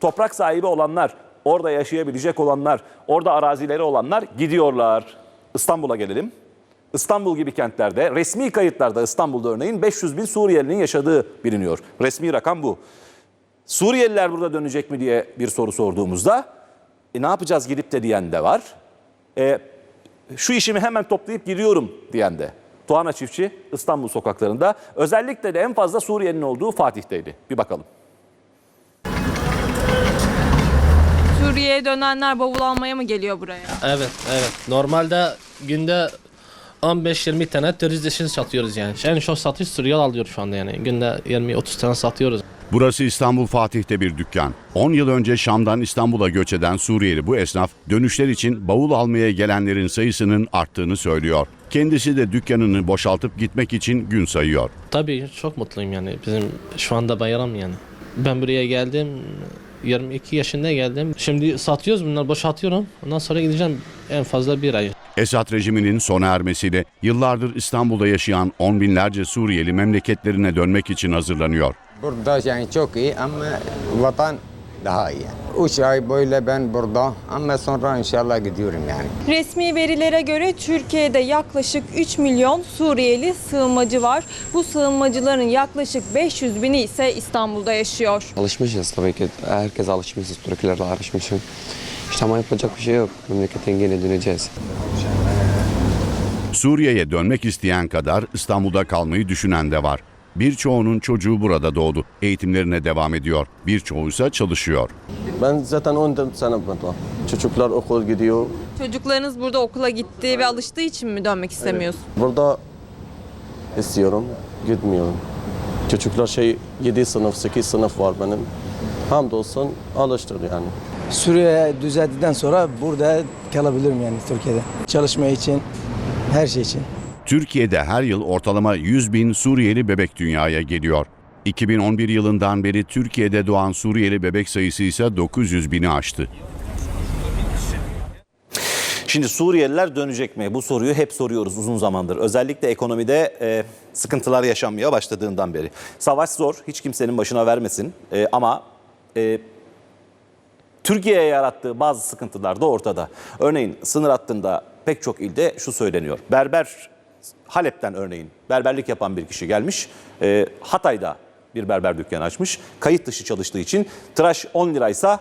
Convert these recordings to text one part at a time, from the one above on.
Toprak sahibi olanlar, orada yaşayabilecek olanlar, orada arazileri olanlar gidiyorlar. İstanbul'a gelelim. İstanbul gibi kentlerde resmi kayıtlarda İstanbul'da örneğin 500 bin Suriyelinin yaşadığı biliniyor. Resmi rakam bu. Suriyeliler burada dönecek mi diye bir soru sorduğumuzda e, ne yapacağız gidip de diyen de var. E, şu işimi hemen toplayıp gidiyorum diyen de. Tuana Çiftçi İstanbul sokaklarında özellikle de en fazla Suriyelinin olduğu Fatih'teydi. Bir bakalım. Suriye'ye dönenler bavul almaya mı geliyor buraya? Evet, evet. Normalde günde 15-20 tane turist için satıyoruz yani. En çok satış Suriyeli alıyor şu anda yani. Günde 20-30 tane satıyoruz. Burası İstanbul Fatih'te bir dükkan. 10 yıl önce Şam'dan İstanbul'a göç eden Suriyeli bu esnaf dönüşler için bavul almaya gelenlerin sayısının arttığını söylüyor. Kendisi de dükkanını boşaltıp gitmek için gün sayıyor. Tabii çok mutluyum yani. Bizim şu anda bayram yani. Ben buraya geldim. 22 yaşında geldim. Şimdi satıyoruz bunlar boşaltıyorum. Ondan sonra gideceğim en fazla bir ay. Esad rejiminin sona ermesiyle yıllardır İstanbul'da yaşayan on binlerce Suriyeli memleketlerine dönmek için hazırlanıyor. Burada yani çok iyi ama vatan daha iyi. Üç ay böyle ben burada ama sonra inşallah gidiyorum yani. Resmi verilere göre Türkiye'de yaklaşık 3 milyon Suriyeli sığınmacı var. Bu sığınmacıların yaklaşık 500 bini ise İstanbul'da yaşıyor. Alışmışız tabii ki. Herkes alışmışız. Türklerle alışmışım. İşte ama yapacak bir şey yok. Memlekete geri döneceğiz. Suriye'ye dönmek isteyen kadar İstanbul'da kalmayı düşünen de var. Birçoğunun çocuğu burada doğdu. Eğitimlerine devam ediyor. Birçoğu ise çalışıyor. Ben zaten 14 sene burada. Çocuklar okul gidiyor. Çocuklarınız burada okula gitti ve alıştığı için mi dönmek istemiyorsun? Burada istiyorum, gitmiyorum. Çocuklar şey 7 sınıf, 8 sınıf var benim. Hamdolsun alıştır yani. Suriye düzeldikten sonra burada kalabilirim yani Türkiye'de. Çalışma için, her şey için. Türkiye'de her yıl ortalama 100 bin Suriyeli bebek dünyaya geliyor. 2011 yılından beri Türkiye'de doğan Suriyeli bebek sayısı ise 900 bini aştı. Şimdi Suriyeliler dönecek mi? Bu soruyu hep soruyoruz uzun zamandır. Özellikle ekonomide e, sıkıntılar yaşanmaya başladığından beri. Savaş zor, hiç kimsenin başına vermesin. E, ama e, Türkiye'ye yarattığı bazı sıkıntılar da ortada. Örneğin sınır hattında pek çok ilde şu söyleniyor. Berber, Halep'ten örneğin berberlik yapan bir kişi gelmiş. E, Hatay'da bir berber dükkanı açmış. Kayıt dışı çalıştığı için tıraş 10 liraysa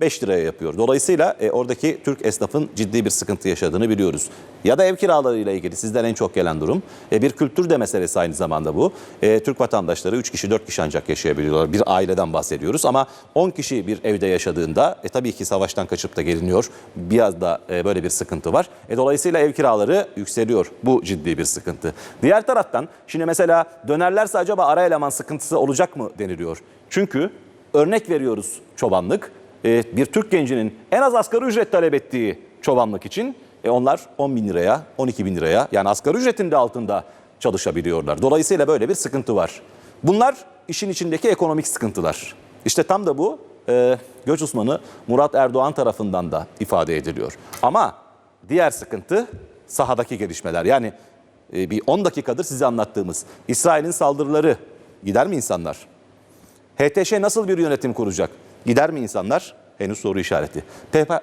5 liraya yapıyor. Dolayısıyla e, oradaki Türk esnafın ciddi bir sıkıntı yaşadığını biliyoruz. Ya da ev kiralarıyla ilgili sizden en çok gelen durum. E, bir kültür de meselesi aynı zamanda bu. E, Türk vatandaşları 3 kişi 4 kişi ancak yaşayabiliyorlar. Bir aileden bahsediyoruz ama 10 kişi bir evde yaşadığında e, tabii ki savaştan kaçıp da geliniyor. Biraz da e, böyle bir sıkıntı var. E, dolayısıyla ev kiraları yükseliyor. Bu ciddi bir sıkıntı. Diğer taraftan şimdi mesela dönerlerse acaba ara eleman sıkıntısı olacak mı deniliyor. Çünkü örnek veriyoruz çobanlık bir Türk gencinin en az asgari ücret talep ettiği çobanlık için e, onlar 10 bin liraya, 12 bin liraya yani asgari ücretin de altında çalışabiliyorlar. Dolayısıyla böyle bir sıkıntı var. Bunlar işin içindeki ekonomik sıkıntılar. İşte tam da bu e, göç uzmanı Murat Erdoğan tarafından da ifade ediliyor. Ama diğer sıkıntı sahadaki gelişmeler. Yani e, bir 10 dakikadır size anlattığımız İsrail'in saldırıları gider mi insanlar? HTŞ nasıl bir yönetim kuracak? Gider mi insanlar? Henüz soru işareti.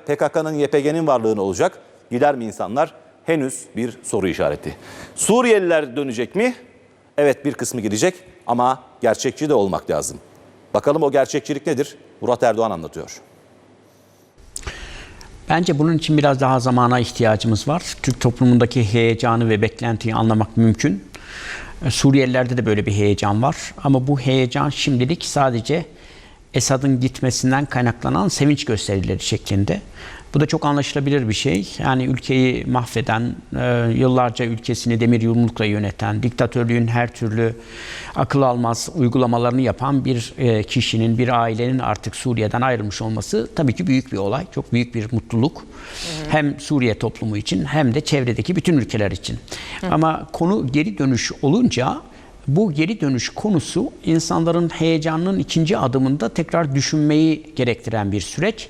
PKK'nın YPG'nin varlığını olacak. Gider mi insanlar? Henüz bir soru işareti. Suriyeliler dönecek mi? Evet bir kısmı gidecek ama gerçekçi de olmak lazım. Bakalım o gerçekçilik nedir? Murat Erdoğan anlatıyor. Bence bunun için biraz daha zamana ihtiyacımız var. Türk toplumundaki heyecanı ve beklentiyi anlamak mümkün. Suriyelilerde de böyle bir heyecan var. Ama bu heyecan şimdilik sadece Esad'ın gitmesinden kaynaklanan sevinç gösterileri şeklinde. Bu da çok anlaşılabilir bir şey. Yani ülkeyi mahveden, e, yıllarca ülkesini demir yumrukla yöneten, diktatörlüğün her türlü akıl almaz uygulamalarını yapan bir e, kişinin, bir ailenin artık Suriye'den ayrılmış olması tabii ki büyük bir olay. Çok büyük bir mutluluk. Hem Suriye toplumu için hem de çevredeki bütün ülkeler için. Ama konu geri dönüş olunca bu geri dönüş konusu insanların heyecanının ikinci adımında tekrar düşünmeyi gerektiren bir süreç.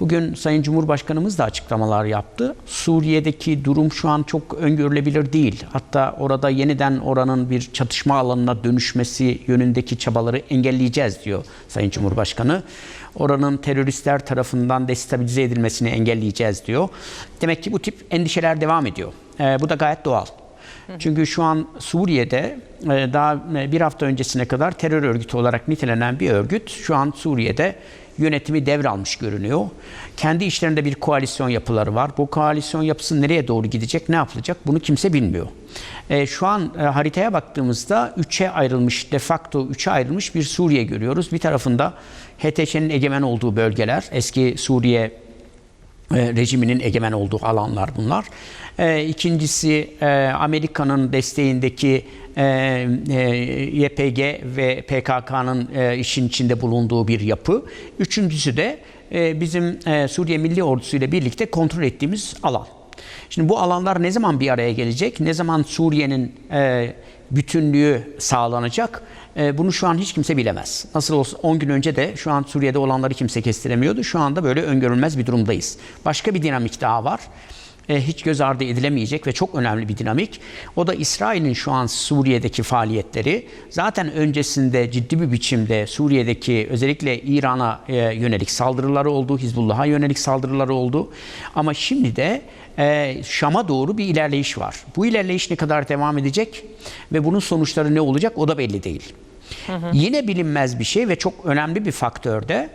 Bugün Sayın Cumhurbaşkanımız da açıklamalar yaptı. Suriye'deki durum şu an çok öngörülebilir değil. Hatta orada yeniden oranın bir çatışma alanına dönüşmesi yönündeki çabaları engelleyeceğiz diyor Sayın Cumhurbaşkanı. Oranın teröristler tarafından destabilize edilmesini engelleyeceğiz diyor. Demek ki bu tip endişeler devam ediyor. Ee, bu da gayet doğal. Çünkü şu an Suriye'de e, daha e, bir hafta öncesine kadar terör örgütü olarak nitelenen bir örgüt şu an Suriye'de yönetimi devralmış görünüyor. Kendi içlerinde bir koalisyon yapıları var. Bu koalisyon yapısı nereye doğru gidecek, ne yapılacak bunu kimse bilmiyor. E, şu an haritaya baktığımızda üçe ayrılmış, de facto üçe ayrılmış bir Suriye görüyoruz. Bir tarafında HTŞ'nin egemen olduğu bölgeler, eski Suriye rejiminin egemen olduğu alanlar bunlar. E, ikincisi e, Amerika'nın desteğindeki e, e, YPG ve PKK'nın e, işin içinde bulunduğu bir yapı. Üçüncüsü de e, bizim e, Suriye Milli Ordusu ile birlikte kontrol ettiğimiz alan. Şimdi bu alanlar ne zaman bir araya gelecek? Ne zaman Suriye'nin e, bütünlüğü sağlanacak? E, bunu şu an hiç kimse bilemez. Nasıl olsa 10 gün önce de şu an Suriye'de olanları kimse kestiremiyordu. Şu anda böyle öngörülmez bir durumdayız. Başka bir dinamik daha var. E, hiç göz ardı edilemeyecek ve çok önemli bir dinamik. O da İsrail'in şu an Suriye'deki faaliyetleri. Zaten öncesinde ciddi bir biçimde Suriye'deki özellikle İran'a e, yönelik saldırıları oldu, Hizbullah'a yönelik saldırıları oldu. Ama şimdi de Şam'a doğru bir ilerleyiş var. Bu ilerleyiş ne kadar devam edecek ve bunun sonuçları ne olacak o da belli değil. Yine bilinmez bir şey ve çok önemli bir faktör de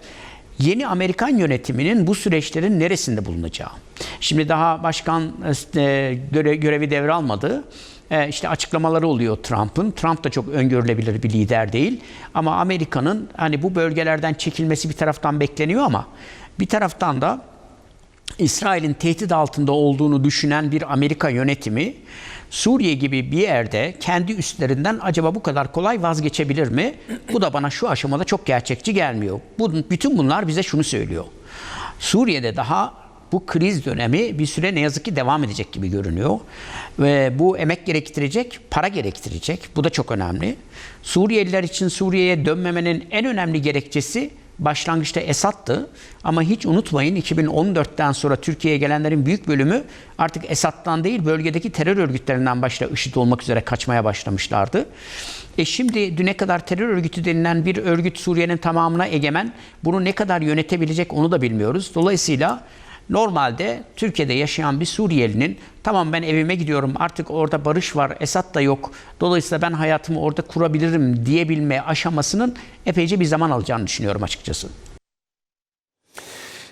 yeni Amerikan yönetiminin bu süreçlerin neresinde bulunacağı. Şimdi daha başkan e, göre- görevi devralmadı. E, işte açıklamaları oluyor Trump'ın. Trump da çok öngörülebilir bir lider değil. Ama Amerika'nın hani bu bölgelerden çekilmesi bir taraftan bekleniyor ama bir taraftan da İsrail'in tehdit altında olduğunu düşünen bir Amerika yönetimi Suriye gibi bir yerde kendi üstlerinden acaba bu kadar kolay vazgeçebilir mi? Bu da bana şu aşamada çok gerçekçi gelmiyor. Bütün bunlar bize şunu söylüyor. Suriye'de daha bu kriz dönemi bir süre ne yazık ki devam edecek gibi görünüyor. Ve bu emek gerektirecek, para gerektirecek. Bu da çok önemli. Suriyeliler için Suriye'ye dönmemenin en önemli gerekçesi başlangıçta Esad'tı. Ama hiç unutmayın 2014'ten sonra Türkiye'ye gelenlerin büyük bölümü artık Esad'dan değil bölgedeki terör örgütlerinden başta IŞİD olmak üzere kaçmaya başlamışlardı. E şimdi düne kadar terör örgütü denilen bir örgüt Suriye'nin tamamına egemen. Bunu ne kadar yönetebilecek onu da bilmiyoruz. Dolayısıyla Normalde Türkiye'de yaşayan bir Suriyelinin tamam ben evime gidiyorum artık orada barış var, Esad da yok. Dolayısıyla ben hayatımı orada kurabilirim diyebilme aşamasının epeyce bir zaman alacağını düşünüyorum açıkçası.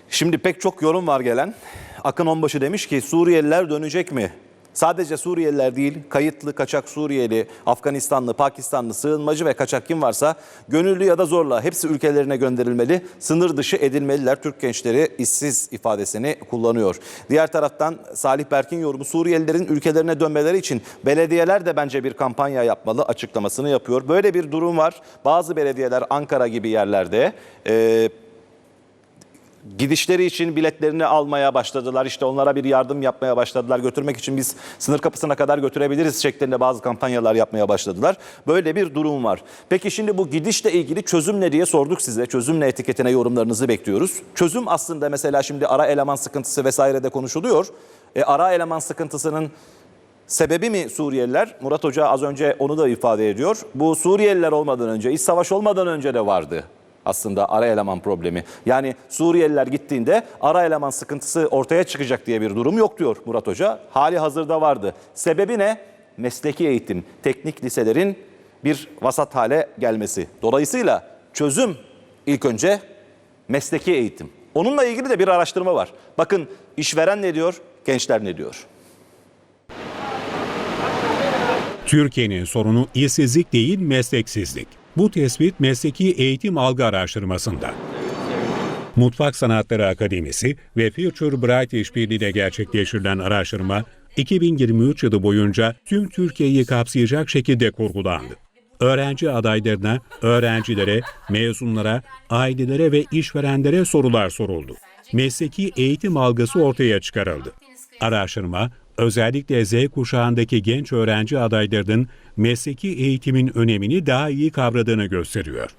Şimdi pek çok yorum var gelen. Akın Onbaşı demiş ki Suriyeliler dönecek mi? Sadece Suriyeliler değil, kayıtlı, kaçak Suriyeli, Afganistanlı, Pakistanlı, sığınmacı ve kaçak kim varsa gönüllü ya da zorla hepsi ülkelerine gönderilmeli, sınır dışı edilmeliler. Türk gençleri işsiz ifadesini kullanıyor. Diğer taraftan Salih Berk'in yorumu Suriyelilerin ülkelerine dönmeleri için belediyeler de bence bir kampanya yapmalı açıklamasını yapıyor. Böyle bir durum var. Bazı belediyeler Ankara gibi yerlerde... e, gidişleri için biletlerini almaya başladılar. İşte onlara bir yardım yapmaya başladılar. Götürmek için biz sınır kapısına kadar götürebiliriz şeklinde bazı kampanyalar yapmaya başladılar. Böyle bir durum var. Peki şimdi bu gidişle ilgili çözüm ne diye sorduk size. Çözüm ne etiketine yorumlarınızı bekliyoruz. Çözüm aslında mesela şimdi ara eleman sıkıntısı vesaire de konuşuluyor. E, ara eleman sıkıntısının Sebebi mi Suriyeliler? Murat Hoca az önce onu da ifade ediyor. Bu Suriyeliler olmadan önce, iç savaş olmadan önce de vardı aslında ara eleman problemi. Yani Suriyeliler gittiğinde ara eleman sıkıntısı ortaya çıkacak diye bir durum yok diyor Murat Hoca. Hali hazırda vardı. Sebebi ne? Mesleki eğitim, teknik liselerin bir vasat hale gelmesi. Dolayısıyla çözüm ilk önce mesleki eğitim. Onunla ilgili de bir araştırma var. Bakın işveren ne diyor, gençler ne diyor? Türkiye'nin sorunu işsizlik değil mesleksizlik. Bu tespit mesleki eğitim algı araştırmasında. Mutfak Sanatları Akademisi ve Future Bright işbirliğiyle gerçekleştirilen araştırma 2023 yılı boyunca tüm Türkiye'yi kapsayacak şekilde kurgulandı. Öğrenci adaylarına, öğrencilere, mezunlara, ailelere ve işverenlere sorular soruldu. Mesleki eğitim algısı ortaya çıkarıldı. Araştırma, özellikle Z kuşağındaki genç öğrenci adaylarının mesleki eğitimin önemini daha iyi kavradığını gösteriyor.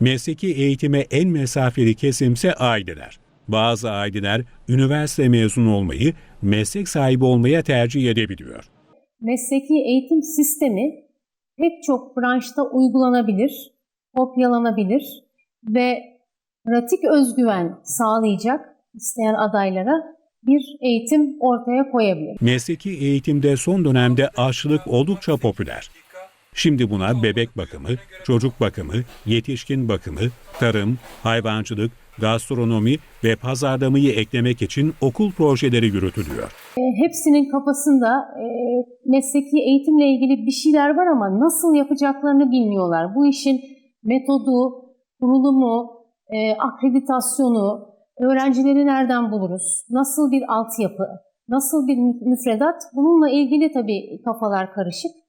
Mesleki eğitime en mesafeli kesimse aileler. Bazı aileler üniversite mezunu olmayı, meslek sahibi olmaya tercih edebiliyor. mesleki eğitim sistemi pek çok branşta uygulanabilir, kopyalanabilir ve pratik özgüven sağlayacak isteyen adaylara bir eğitim ortaya koyabilir. Mesleki eğitimde son dönemde aşçılık oldukça popüler. Şimdi buna bebek bakımı, çocuk bakımı, yetişkin bakımı, tarım, hayvancılık, gastronomi ve pazarlamayı eklemek için okul projeleri yürütülüyor. E, Hepsinin kafasında e, mesleki eğitimle ilgili bir şeyler var ama nasıl yapacaklarını bilmiyorlar. Bu işin metodu, kurulumu, e, akreditasyonu, öğrencileri nereden buluruz, nasıl bir altyapı, nasıl bir müfredat? Bununla ilgili tabii kafalar karışık.